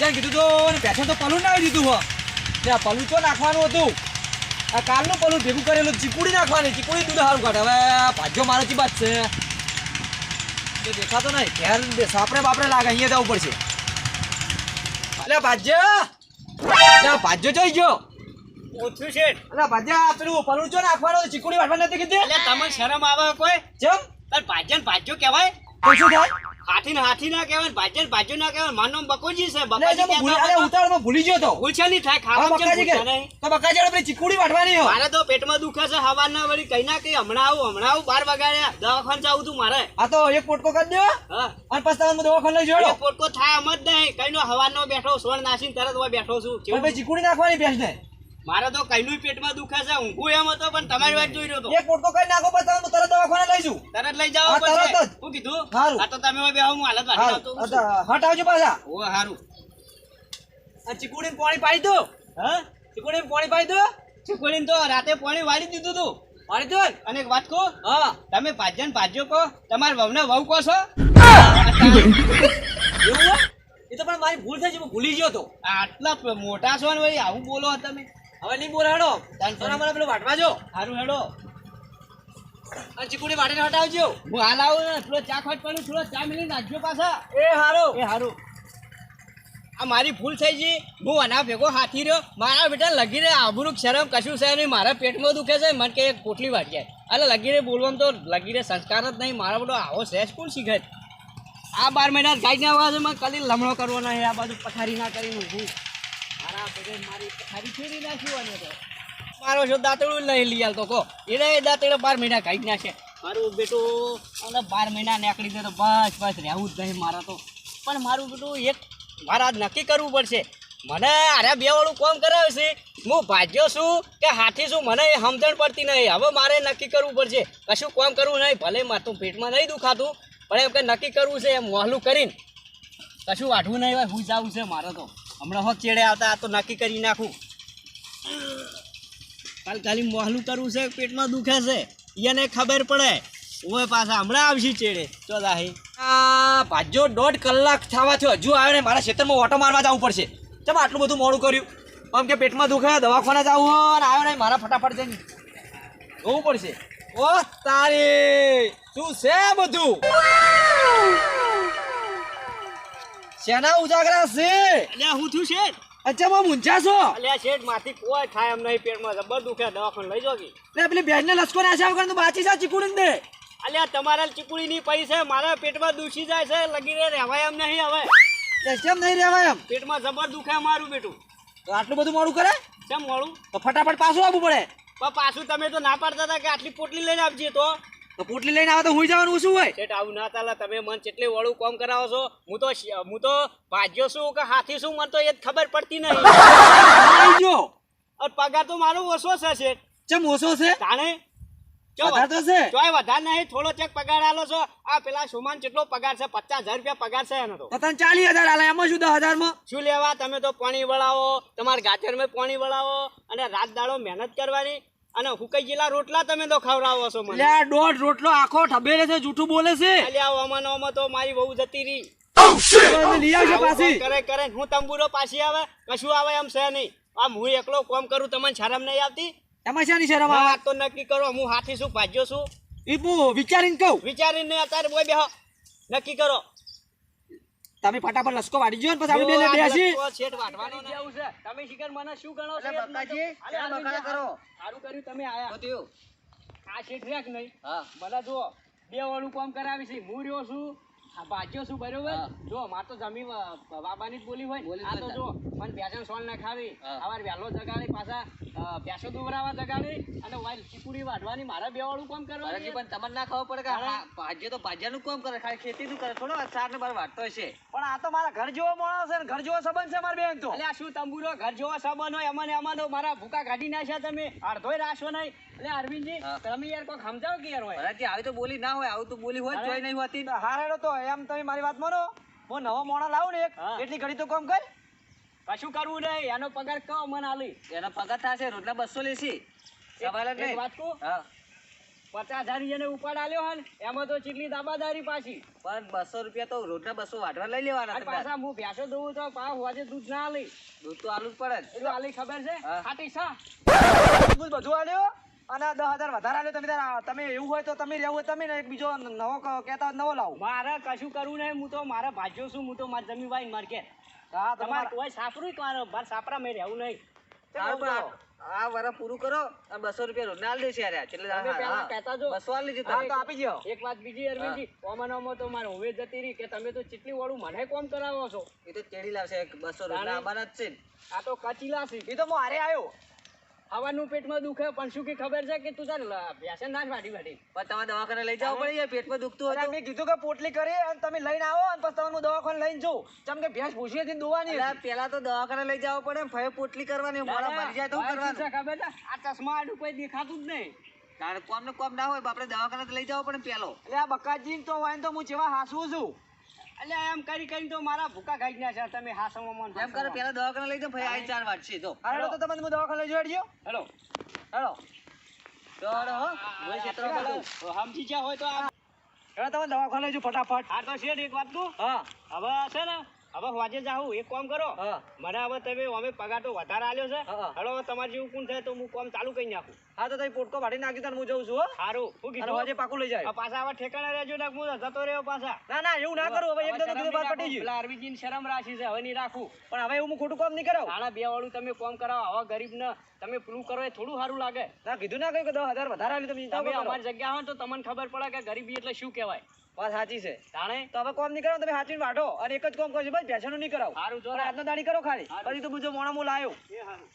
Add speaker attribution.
Speaker 1: ભાજ્યાને કીધું તો અને તો પલું નાખી દીધું હો. તે પલું તો નાખવાનું હતું. આ કાલનું પલું ભેગું કરેલું ચીકુડી નાખવાની ચીકુડી દૂધ સારું કાઢે. હવે ભાજ્યો મારે ચી છે. તો દેખાતો નહીં. ઘેર સાપરે બાપરે લાગે અહીંયા જવું પડશે. અલે ભાજ્ય. ભાજ્યો જઈ ગયો.
Speaker 2: ઓછું છે.
Speaker 1: અલે ભાજ્યા પેલું પલું ચો નાખવાનું? ચીકુડી વાટવા નથી કીધી?
Speaker 2: એટલે તમને શરમ આવે કોઈ?
Speaker 1: ચમ
Speaker 2: તાર ભાજ્ય ભાજ્યો કહેવાય?
Speaker 1: કેવાય થાય?
Speaker 2: હાથી ને હાથી ના કહેવાય ભાજ્યન ભાજ્યો ના કહેવાય મારું બકોજી છે બકોજી
Speaker 1: હું ભૂલી- અલે
Speaker 2: કહેતા
Speaker 1: ઉતાવળમાં ભૂલી ગયો તો.
Speaker 2: નહીં થાય
Speaker 1: હા,
Speaker 2: છે નહીં?
Speaker 1: પેલી ચીકુડી વાટવાની હો.
Speaker 2: મારે પેટમાં દુખે છે હવારના વળી કઈ ના કઈ હમણાં આવું હમણાં આવું બાર વગાડ્યા દવાખાન જાવું તું મારે.
Speaker 1: આ તો એક પોટકો કરી દેવો અને પછી તમે દવાખાને લઈ જોડો.
Speaker 2: પોટકો થાય એમ જ નહીં કઈ નો હવાનો બેઠો સોણ નાસીને તરત હોય બેઠો છું?
Speaker 1: ચીકુડી નાખવાની ભેંસને
Speaker 2: મારે તો કઈનું પેટમાં દુખે છે ઊંઘું એમ હતો પણ તમારી વાત જોઈ રહ્યો તો.
Speaker 1: એક પોટકો કઈ નાખો પછી તમે તરત દવાખાને લઈશું
Speaker 2: તરત લઈ જાવ
Speaker 1: તરત જ.
Speaker 2: શું કીધું. આ તો તમે હવે બેહો હું હાલત વાળી આવતો
Speaker 1: હટ આવજો પાછા.
Speaker 2: ઓ સારું
Speaker 1: આ ચીકુડીને પાણી પાડી દો.
Speaker 2: હા?
Speaker 1: ચીકુડીને પાણી પાડી દો.
Speaker 2: ચીકુડીને તો રાતે પાણી વાળી દીધું તું.
Speaker 1: વાળી દો
Speaker 2: અને એક વાત કહો?
Speaker 1: હા.
Speaker 2: તમે ભાજ્યન ભાજ્યો કહો. તમારા વહુને વહુ કહો છો?
Speaker 1: એવું એ તો પણ મારી ભૂલ થઈ છે હું ભૂલી ગયો તો.
Speaker 2: આટલા મોટા છો ને વળી આવું બોલો તમે.
Speaker 1: હવે નહીં બોલે હેડો
Speaker 2: તને
Speaker 1: મને પેલું વાટવા જો.
Speaker 2: હારું હેડો.
Speaker 1: અને ચીકુડી વાટીને હટાવજો.
Speaker 2: હું હાલ આવું ને થોડો ચા ખોટ પડું થોડો ચા મિલી નાખજો પાછા.
Speaker 1: એ હારો.
Speaker 2: એ હારું. આ મારી ભૂલ થઈ ગઈ. હું અના ભેગો હાથી રહ્યો. મારા બેટા લગી રે શરમ કશું છે નહીં. મારા પેટમાં દુખે છે મને કે એક પોટલી વાટી જાય અલે લગી રે બોલવામાં તો લગી રે સંસ્કાર જ નહીં. મારા બધો આવો સહેજ કોણ શીખે. આ બાર મહિના ગાઈ ના આવા મને કદી લમણો કરવો નહીં આ બાજુ પથારી ના કરીને ઊભું. મારા છો દાંતડું નહીં લઈ આવતો કહો. એ દાંતડે બાર મહિના કાઢી નાખે. મારું બેટું અને બાર મહિના નીકળી જાય તો બસ બસ રહેવું જ નહીં મારા તો. પણ મારું બેટું એક મારે નક્કી કરવું પડશે. મને અરે બે વાળું કોમ કરાવે છે. હું ભાજ્યો છું કે હાથી છું, મને એ સમજણ પડતી નહીં. હવે મારે નક્કી કરવું પડશે. કશું કોમ કરવું નહીં. ભલે મારું પેટમાં નહીં દુખાતું, પણ એમ કે નક્કી કરવું છે એમ વહેલું કરીને. કશું વાઢવું નહીં હોય, હું જાવું છે મારે તો. હમણાં હો ચેડે આવતા આ તો નક્કી કરી નાખું. કાલ ખાલી મોહલું કરવું છે, પેટમાં દુખે છે. એને ખબર પડે. ઓય પાછા હમણાં આવશે ચેડે. ચો દાહી.
Speaker 1: આ ભાજો દોઢ કલાક થવા થયો. હજુ આવે ને મારા ખેતરમાં ઓટો મારવા જવું પડશે. ચમ આટલું બધું મોડું કર્યું? આમ કે પેટમાં દુખે, દવાખાને જવું અને આવ્યો ને મારા ફટાફટ જઈને. જોવું પડશે. ઓ તારી, શું છે બધું? શેના ઉજાગરા છે?
Speaker 2: અલ્યા હું થયું છે
Speaker 1: અચ્છા માં મૂંઝા છો?
Speaker 2: અલ્યા શેઠ માથી કોઈ થાય એમ નહીં પેટમાં. જબર દુખે દવાખાને લઈ જોગી
Speaker 1: લે પેલી બેનને લસકો ને આશા વગર તું બાચી જા ચીકુડી દે.
Speaker 2: અલ્યા તમારા ચીકુડી ની પૈ છે મારા પેટમાં દુખી જાય છે લગી રે રહેવાય એમ નહીં હવે.
Speaker 1: કેમ નહીં રહેવાય એમ?
Speaker 2: પેટમાં જબર દુખે મારું બેટું.
Speaker 1: તો આટલું બધું મોડું કરે?
Speaker 2: કેમ મોડું?
Speaker 1: તો ફટાફટ પાછું આવવું પડે.
Speaker 2: પણ પાછું તમે તો ના પાડતા હતા કે આટલી પોટલી લઈને આપજે તો.
Speaker 1: પોટલી લઈને આવે તો હું જવાનું શું હોય.
Speaker 2: શેઠ આવું ના ચાલે. તમે મને કેટલી વળું કોમ કરાવો છો હું તો હું તો ભાજ્યો છું કે હાથી શું મને તો એ ખબર પડતી નહીં. પગાર તો મારો ઓછો છે શેઠ.
Speaker 1: ચમ ઓછો છે?
Speaker 2: ચો
Speaker 1: વધારે તો છે.
Speaker 2: ચોય વધારે નહીં થોડો ચેક પગાર આલો છો. આ પેલા સુમાન કેટલો પગાર છે પચાસ હજાર રૂપિયા પગાર છે એનો તો.
Speaker 1: ચાલીસ હજાર આલે એમાં શું દસ હજારમાં
Speaker 2: શું લેવા? તમે તો પાણી વળાવો તમારા ગાજરમાં પાણી વળાવો અને રાત દાડો મહેનત કરવાની. અને હુકાઈ ગયેલા રોટલા તમે તો ખવડાવો છો મને.
Speaker 1: એટલે દોઢ રોટલો આખો ઠબેરે છે જૂઠું બોલે છે?
Speaker 2: આ ઓમાં ઓમાં તો મારી બહુ જતી રહી.
Speaker 1: એને લઈ આવજો
Speaker 2: આવું
Speaker 1: પાછી.
Speaker 2: કરે કરે હું તંબુરો પાછી આવે કશું આવે એમ છે નહીં. આમ હું એકલો કોમ કરું તમને શરમ નહીં આવતી?
Speaker 1: એમાં શાની શરમ આવે?
Speaker 2: વાત તો નક્કી કરો હું હાથી છું ભાજ્યો છું.
Speaker 1: ઈપુ વિચારીને કહું.
Speaker 2: વિચારીને અત્યારે બોય બેહો. નક્કી કરો.
Speaker 1: તમે ફટાફટ લસકો વાડી જો ને પછી આપણે બેને
Speaker 2: આ
Speaker 1: બેસી
Speaker 2: છેટ વાટવાનો ને એવું છે. તમે શિખર મને શું ગણો છો?
Speaker 3: બકાજી,
Speaker 2: આ
Speaker 3: કેમ કરો?
Speaker 2: સારું કર્યું તમે આયા.
Speaker 3: થયું
Speaker 2: આ શેઠ રેક કે નહીં?
Speaker 3: હા
Speaker 2: મને જો બે વાળું કામ કરાવી છે. હું રહ્યો છું, ભાજ્યો છું, બરોબર? જો, માર તો જમીન અ, બાબાની જ બોલી હોય. આ તો જો, પણ ભેંસને સોલ ના ખાવી. સવારે વહેલો જગાડી, પાછા અ, દુવરાવા જગાડી, અને વાઈલ ચીકુડી વાઢવાની, મારે બે વાળું કામ કરવાનું.
Speaker 3: ભરતજી પણ તમને ના ખાવ પડે કે ભાજ્ય તો ભાજ્યાનું કામ કરે ખાલી ખેતીનું કરે. થોડો સાર ને બાર વાટતો હશે.
Speaker 1: પણ આ તો મારા ઘર જેવો માણસ છે ઘર જેવો સંબંધ છે મારા બેન તો.
Speaker 2: અલ્યા શું તંબુરો? ઘર જેવો સંબંધ હોય અમને એમાં તો મારા ભૂકા કાઢી નાખ્યા તમે. અડધોય રાશો નહીં. એટલે અરવિંદજી તમે યાર કોઈ સમજાવો કે યાર હોય?
Speaker 3: આવી તો બોલી ના હોય આવું તો બોલી હોય જોઈ નહીં હોતી.
Speaker 1: હારેડો તો એમ તમે મારી વાત માનો. હું નવો મોણા લાવું ને એક. એટલી ઘડી તો કામ કર.
Speaker 2: કશું કરવું નહીં એનો પગાર કહો મને આલી?
Speaker 3: એનો પગાર થશે રોજના બસો લેશી. સવાલ જ
Speaker 2: વાત કહું?
Speaker 3: હા.
Speaker 2: પચાસ હજાર જેને ઉપાડ આલ્યો હોય ને એમાં તો ચીટલી દાબાદારી પાછી.
Speaker 3: પણ બસો રૂપિયા તો રોજના બસો વાટવા લઈ લેવાના
Speaker 2: પાછા હું ભેંસો દઉં તો પાછા હોજે દૂધ ના આલી.
Speaker 3: દૂધ તો આલું જ પડે.
Speaker 2: એટલું આલી ખબર છે. ખાટી સા.
Speaker 1: બધું બધું આલ્યો? અને દસ હજાર વધારે આલ્યો તમે તમે એવું હોય તો તમે રહેવું હોય તમે એક બીજો નવો કહેતા નવો લાવો.
Speaker 2: મારે કશું કરવું નહીં. હું તો મારા ભાજ્યો છું. હું તો મારી જમી વાઈ માર કે.
Speaker 1: હા
Speaker 2: તમારે કોઈ સાપરું મારે બાર સાપરા મેં રહેવું નહીં.
Speaker 3: આ- વરા પૂરું કરો. અને બસો રૂપિયા રોજના આલી દેશે યાર. એટલે
Speaker 2: તમે પહેલા કહેતા જો.
Speaker 3: બસો આલી દીધો
Speaker 1: તો આપી દો
Speaker 2: એક વાત બીજી અરવિંદજી ઓમાનામાં તો મારે હોવે જતી રહી કે તમે તો ચીટલી વાળું મને કોમ કરાવો છો?
Speaker 3: એ તો ચેડી લાવશે બસો
Speaker 2: રૂપિયા.
Speaker 3: આવવાના જ છે
Speaker 2: આ તો કચીલા છે.
Speaker 1: એ તો હું હારે આવ્યો.
Speaker 2: ખાવાનું પેટમાં દુખે પણ શું કે ખબર છે કે તું તાર ભેંસે ના વાડી વાટી
Speaker 3: પણ તમારે દવાખાને લઈ જાવ પડે પેટમાં દુખતું હોય
Speaker 1: મેં કીધું કે પોટલી કરી અને તમે લઈને આવો અને પછી તમને દવાખાને લઈને જઉં. ચમ કે ભેંસ ભૂસી હતી ને દોવાની
Speaker 3: પેલા તો દવાખાને લઈ જવું પડે ફરી પોટલી કરવાની મોડા મરી જાય તો કરવાનું?
Speaker 2: ખબર છે? આ ચશ્મા આડું કોઈ દેખાતું જ નહીં.
Speaker 3: તારે કોમ ને કોમ ના હોય આપણે દવાખાને લઈ જાવ પડે પેલો.
Speaker 1: એટલે આ બકાજી તો હોય તો હું જેવા હાસવું છું.
Speaker 2: એટલે એમ કરી કરી તો મારા ભૂકા ખાઈ ગયા છે તમે હાસમાં
Speaker 3: એમ કરો પેલા દવાખાને લઈ જાઓ ભાઈ આ ચાર વાત છે તો
Speaker 1: હાલો તો તમને હું દવાખાને લઈ જોડજો
Speaker 2: હેલો.
Speaker 1: હેલો.
Speaker 3: દોડો હો. હું ક્ષેત્ર બોલું.
Speaker 2: સમજી જા હોય તો આ
Speaker 1: તમે દવાખાને લઈ જો ફટાફટ.
Speaker 2: હા તો શેઠ એક વાત કહું?
Speaker 1: હા.
Speaker 2: હવે છે ને હવે વાજે જાઉં એક કામ કરો. મને હવે તમે અમે પગાર તો વધારે આલ્યો છે.
Speaker 1: હા.
Speaker 2: તમારે જેવું કોણ થાય તો હું કામ ચાલુ કરી નાખું.
Speaker 1: હા તો તમે પોટકો ભાડી નાખી તાર હું જઉં છું
Speaker 2: સારું
Speaker 1: હું
Speaker 2: કીધું
Speaker 1: વાજે પાકું લઈ જાય.
Speaker 2: પાછા હવે ઠેકાણા રહેજો ને હું જતો રહ્યો પાછા.
Speaker 1: ના ના એવું ના કરું. હવે એક
Speaker 2: હવે
Speaker 1: દમ કીધું બાર પટી ગયું.
Speaker 2: પેલા શરમ રાખી છે હવે નહીં રાખું.
Speaker 1: પણ હવે હું ખોટું કામ નહીં કરાવ.
Speaker 2: આના બે વાળું તમે કામ કરાવો. હવે ગરીબ ને તમે પેલું કરો એ થોડું સારું લાગે.
Speaker 1: ના કીધું ના કહ્યું કે દસ હજાર વધારે આલી તમે
Speaker 2: તમે અમારી જગ્યા હોય તો તમને ખબર પડે કે ગરીબી એટલે શું કહેવાય.
Speaker 1: વાત સાચી છે.
Speaker 2: તાણે?
Speaker 1: તો હવે કોમ નહીં કરો તમે સાચી વાટો અને એક જ કોમ કરજો બસ ભેંસોનું નહીં કરાવો.
Speaker 2: સારું જો
Speaker 1: આજનો દાડી કરો ખાલી. પછી તો બીજો મોણા મોલ લાયો.
Speaker 2: એ સારું